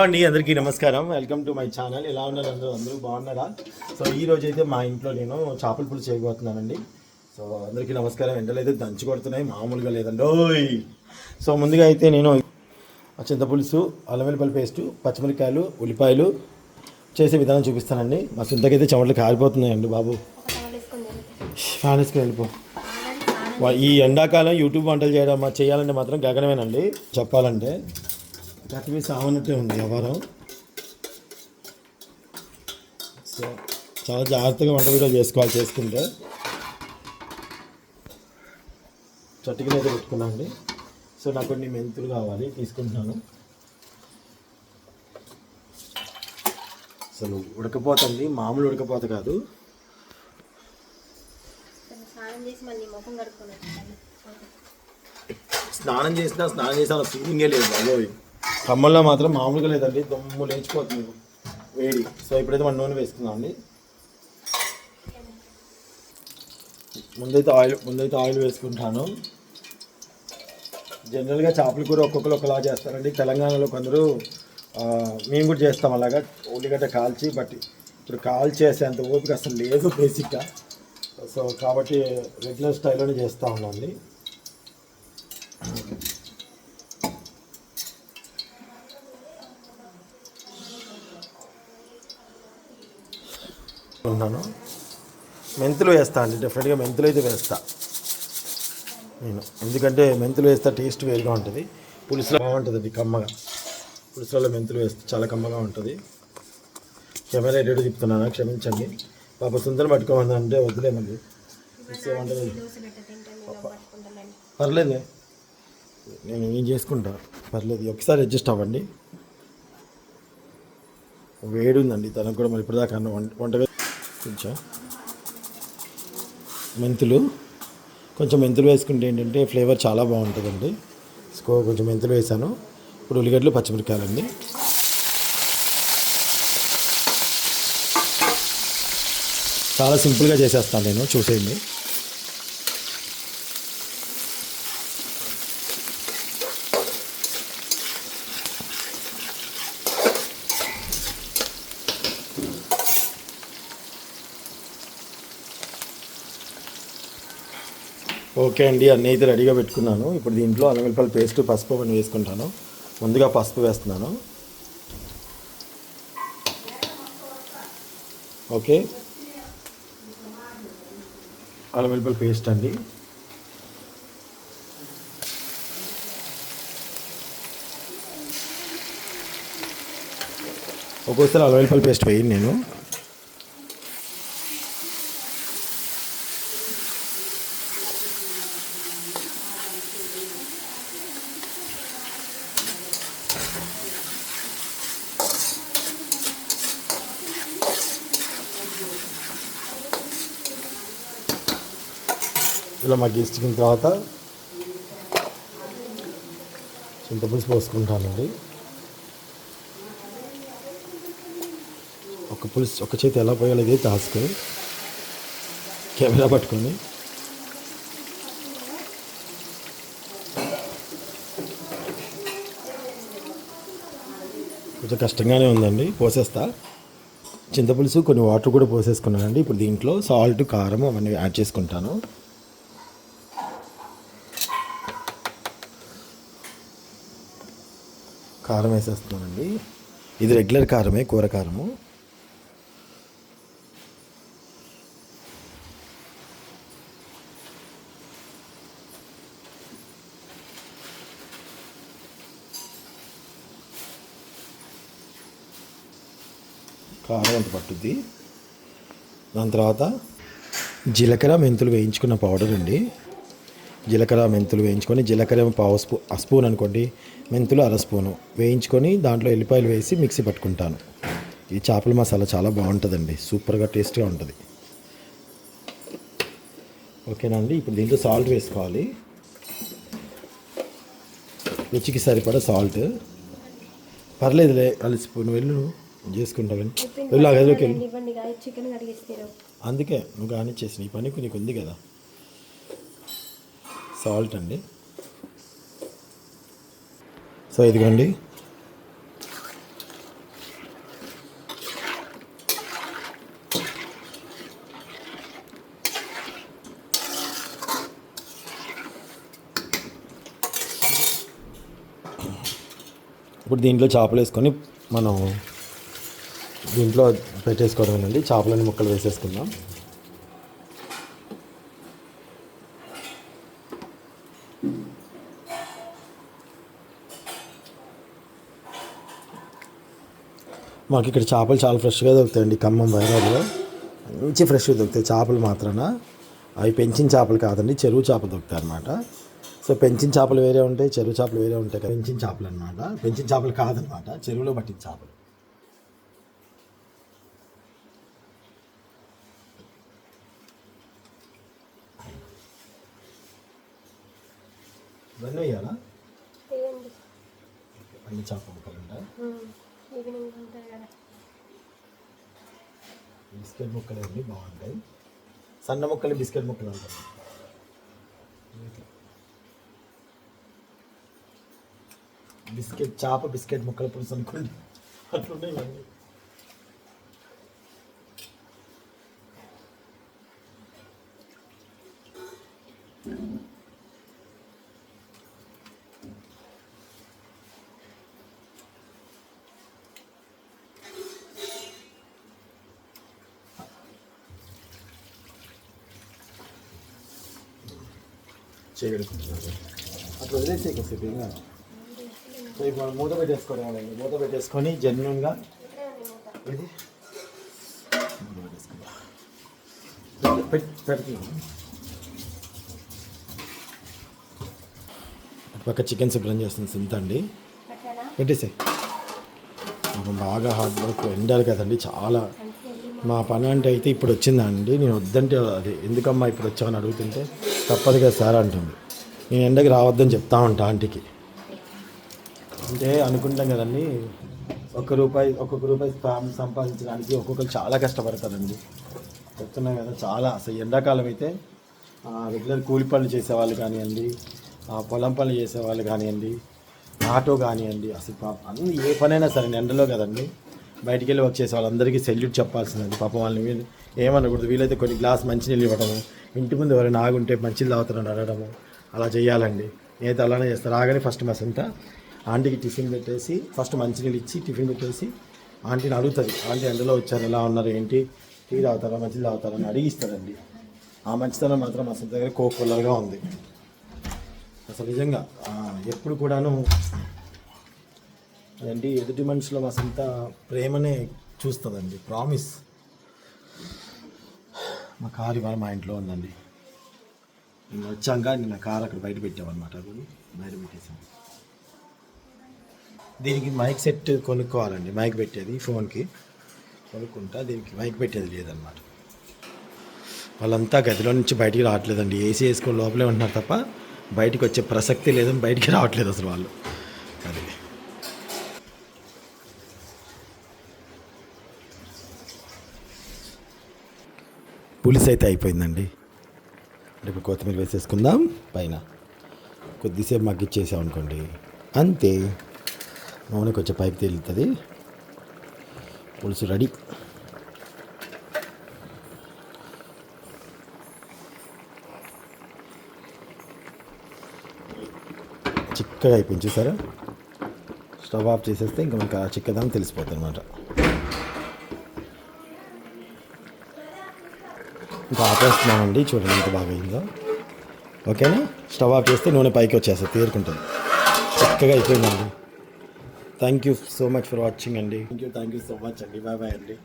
అండి అందరికీ నమస్కారం. వెల్కమ్ టు మై ఛానల్ ఎలా ఉన్నారు అందరూ? అందరూ బాగున్నారా? సో ఈ రోజు అయితే మా ఇంట్లో నేను చేపల పులుసు చేయబోతున్నానండి. సో అందరికీ నమస్కారం. ఎండలు అయితే దంచి కొడుతున్నాయి. మామూలుగా లేదండి. ఓయ్! సో ముందుగా అయితే నేను చింతపులుసు అల్లం వెల్లిపల్లి పేస్టు పచ్చిమిరపకాయలు ఉల్లిపాయలు చేసే విధానం చూపిస్తానండి. మా సొంతకైతే చెమటలు కారిపోతున్నాయండి బాబు. ఫ్యాన్ వేసుకుని వెళ్ళిపో. ఈ ఎండాకాలం యూట్యూబ్ వంటలు చేయడం మా- చేయాలంటే మాత్రం గగనమేనండి. చెప్పాలంటే. కత్తిమీ సావనట్టే ఉంది వ్యవహారం సో చాలా జాగ్రత్తగా వంట వీడియోలు చేసుకోవాలి చేసుకుంటే. చట్టికలు అయితే పెట్టుకున్నాను అండి. సో నాకు కొన్ని మెంతులు కావాలి తీసుకుంటున్నాను. అసలు ఉడకపోతుంది మామూలు ఉడకపోత కాదు. స్నానం చేసినా స్నానం చేసినా ఫీలింగే లేదు బాబోయ్ కమ్మల్లో మాత్రం మామూలుగా లేదండి. దుమ్ము లేచిపోతుంది. వేడి. సో ఇప్పుడైతే మన నూనె వేసుకుందాం అండి. ముందైతే ఆయిల్ ముందైతే ఆయిల్ వేసుకుంటాను. జనరల్గా చేపల కూర ఒక్కొక్కరు ఒకలా చేస్తారండి. తెలంగాణలో కొందరు మేము కూడా చేస్తాం అలాగా. ఉల్లిగడ్డ కాల్చి బట్ ఇప్పుడు కాల్చేసేంత ఓపిక అసలు లేదు బేసిక్గా. సో కాబట్టి రెగ్యులర్ స్టైల్లోనే చేస్తూ ఉన్నాండి ఉన్నాను. మెంతులు వేస్తా అండి డెఫినెట్గా మెంతులు అయితే వేస్తా. నేను. ఎందుకంటే మెంతులు వేస్తే టేస్ట్ వేరుగా ఉంటుంది. పులుసులో బాగుంటుందండి కమ్మగా. పులుసులో మెంతులు వేస్తే చాలా కమ్మగా ఉంటుంది. కెమెరా ఎడిట్ తిప్పుతున్నాను క్షమించండి. పాప సుందరం పట్టుకోమని అంటే వదిలేమండి పర్లేదే నేను ఏం చేసుకుంటా? పర్లేదు. ఒకసారి అడ్జస్ట్ అవ్వండి. వేడి ఉందండి తనకు కూడా మరి ఇప్పటిదాకా వంట వంట కొంచెం మెంతులు. కొంచెం మెంతులు వేసుకుంటే ఏంటంటే ఫ్లేవర్ చాలా బాగుంటుందండి. సో కొంచెం మెంతులు వేసాను. ఇప్పుడు ఉల్లిగడ్డలు పచ్చిమిరకాయలండి చాలా సింపుల్గా చేసేస్తాను నేను చూసేయండి. ఓకే అండి అన్నీ అయితే రెడీగా పెట్టుకున్నాను. ఇప్పుడు దీంట్లో అల్లం వెల్లిపాయల పేస్ట్ పసుపు అవన్నీ వేసుకుంటాను. ముందుగా పసుపు వేస్తున్నాను. ఓకే. అల్లం వెల్లిపాయల పేస్ట్ అండి. ఒక్కోసారి అల్లం వెల్లిపాయల పేస్ట్ వేయండి నేను. ఇలా మగ్గించుకున్న తర్వాత చింతపులుసు పోసుకుంటానండి. ఒక పులుసు ఒక చేతి ఎలా పోయాలి ఇది టాస్క్ కెమెరా పట్టుకొని. కొంచెం కష్టంగానే ఉందండి పోసేస్తా. చింతపులుసు కొన్ని వాటర్ కూడా పోసేసుకున్నానండి. ఇప్పుడు దీంట్లో సాల్ట్ కారం అవన్నీ యాడ్ చేసుకుంటాను. కారం వేసేస్తున్నానండి. ఇది రెగ్యులర్ కారమే కూర కారము. కారం అంత పట్టుద్ది. దాని తర్వాత జీలకర్ర మెంతులు వేయించుకున్న పౌడర్ అండి. జీలకర్ర మెంతులు వేయించుకొని జీలకర్ర ఏమో పావు స్పూ ఆ స్పూన్ అనుకోండి. మెంతులు అర స్పూను. వేయించుకొని దాంట్లో ఎల్లిపాయలు వేసి మిక్సీ పట్టుకుంటాను. ఈ చేపల మసాలా చాలా బాగుంటుందండి. సూపర్గా టేస్ట్గా ఉంటుంది. ఓకేనా అండి? ఇప్పుడు దీంట్లో సాల్ట్ వేసుకోవాలి. రుచికి సరిపడా సాల్ట్. పర్లేదులే అలసిపోయి నువ్వు వెళ్ళు. నువ్వు చేసుకుంటావని వెళ్ళు ఆ గదిలోకి అందుకే నువ్వు కానిచ్చేసి నీ పనికి నీకు ఉంది కదా. సాల్ట్ అండి. సో ఇదిగోండి. ఇప్పుడు దీంట్లో చేపలు వేసుకొని మనం దీంట్లో పెట్టేసుకోవడం అండి చేపలని ముక్కలు వేసేసుకుందాం. మాకు ఇక్కడ చేపలు చాలా ఫ్రెష్గా దొరుకుతాయండి. ఖమ్మం వైరాగ్లో మంచి ఫ్రెష్గా దొరుకుతాయి. చేపలు మాత్రాన. అవి పెంచిన చేపలు కాదండి. చెరువు చేపలు దొరుకుతాయి అనమాట సో పెంచిన చేపలు వేరే ఉంటాయి. చెరువు చేపలు వేరే ఉంటాయి కదా. పెంచిన చేపలు అనమాట పెంచిన చేపలు కాదనమాట చెరువులో పట్టిన చేపలు. ఇవన్నీ వేయాలా? అన్ని చేప ముక్కలు ఉంటాయి ఈవినింగ్ ఉంటాయి కదా. బిస్కెట్ ముక్కలు అండి బాగుంటాయి. సన్న ముక్కలు బిస్కెట్ ముక్కలు ఉంటాయి బిస్కెట్ చేప బిస్కెట్ ముక్కల పులుసు అనుకోండి అట్లున్నాయి ఇవన్నీ. చేయగలుగుతున్నారు అట్లా వదిలేసే కొద్దిసేపు ఏం కాదు సో ఇప్పుడు మనం మూత పెట్టేసుకోవడం మూత పెట్టేసుకొని జెన్యున్గా ఇది మూత పెట్టేసుకుందాం. పెట్- పెడుతున్నాం పక్క చికెన్ శుభ్రం చేస్తుంది సింత అండి పెట్టేసే బాగా హార్డ్ వర్క్ ఎండాలి కదండి చాలా మా పని అంటే అయితే ఇప్పుడు వచ్చిందండి. నేను వద్దంటే అది ఎందుకమ్మా ఇప్పుడు వచ్చామని అడుగుతుంటే తప్పదు కదా సార్ అంటుంది. నేను ఎండకి రావద్దని చెప్తా ఉంటా ఆంటీకి. అంటే అనుకుంటాం కదండి ఒక్క రూపాయి ఒక్కొక్క రూపాయి సంపాదించడానికి ఒక్కొక్కరు చాలా కష్టపడతారండి. చెప్తున్నాం కదా చాలా. అసలు ఎండాకాలం అయితే రెగ్యులర్ కూలి పనులు చేసేవాళ్ళు కానివ్వండి పొలం పనులు చేసేవాళ్ళు కానివ్వండి ఆటో కానివ్వండి అసలు అన్ని ఏ పనైనా సరే ఎండలో కదండి. బయటికి వెళ్ళి వర్క్ చేసే వాళ్ళందరికీ సెల్యూట్ చెప్పాల్సింది పాపం వాళ్ళని వీళ్ళు ఏమనకూడదు. వీలైతే కొన్ని గ్లాస్ మంచినీళ్ళు ఇవ్వడము ఇంటి ముందు ఎవరైనా ఆగుంటే మంచిది తాగుతారని అడగడము అలా చేయాలండి నేనైతే అలానే చేస్తాను రాగానే ఫస్ట్ మా సొంత ఆంటీకి టిఫిన్ పెట్టేసి ఫస్ట్ మంచినీళ్ళు ఇచ్చి టిఫిన్ పెట్టేసి ఆంటీని అడుగుతుంది. ఆంటీ ఎండలో వచ్చారు ఎలా ఉన్నారు ఏంటి? టీ తాగుతారా మంచిది తాగుతారా? అని అడిగిస్తారండి ఆ మంచితనం మాత్రం మా సొంత దగ్గర కోకొల్లగా ఉంది. అసలు నిజంగా ఎప్పుడు కూడాను అదండి ఎదుటి మనుషుల మా సొంత ప్రేమనే చూస్తుందండి. ప్రామిస్ మా కారు ఇవాళ మా ఇంట్లో ఉందండి. నేను వచ్చాక నిన్న కారు అక్కడ బయట పెట్టామన్నమాట. అది బయట పెట్టేసాం దీనికి మైక్ సెట్ కొనుక్కోవాలండి. మైక్ పెట్టేది ఫోన్కి. కొనుక్కుంటా దీనికి మైక్ పెట్టేది లేదన్నమాట. వాళ్ళంతా గదిలో నుంచి బయటికి రావట్లేదండి. ఏసీ వేసుకొని లోపలే ఉంటున్నారు తప్ప బయటికి వచ్చే ప్రసక్తి లేదని బయటికి రావట్లేదు అసలు వాళ్ళు. అది. పులిస్ అయితే అయిపోయిందండి. రేపు ఇప్పుడు కొత్తిమీర వేసేసుకుందాం పైన. కొద్దిసేపు మగ్గిచ్చేసాం అనుకోండి అంతే. నూనె కొంచెం పైకి తేలుతుంది. పులుసు రెడీ. చిక్కగా అయిపోయింది చూసారా? స్టవ్ ఆఫ్ చేసేస్తే ఇంకా మనకు ఆ చిక్కదనం తెలిసిపోతుంది అనమాట ఇంకా ఆపేస్తున్నామండి. చూడండి ఎంత బాగా అయిందో ఓకేనా? స్టవ్ ఆఫ్ చేస్తే నూనె పైకి వచ్చేస్తుంది తీరుకుంటుంది. చక్కగా అయిపోయిందండి. Thank you so much for watching అండి. Thank you thank you so much అండి. బాయ్ బాయ్ అండి.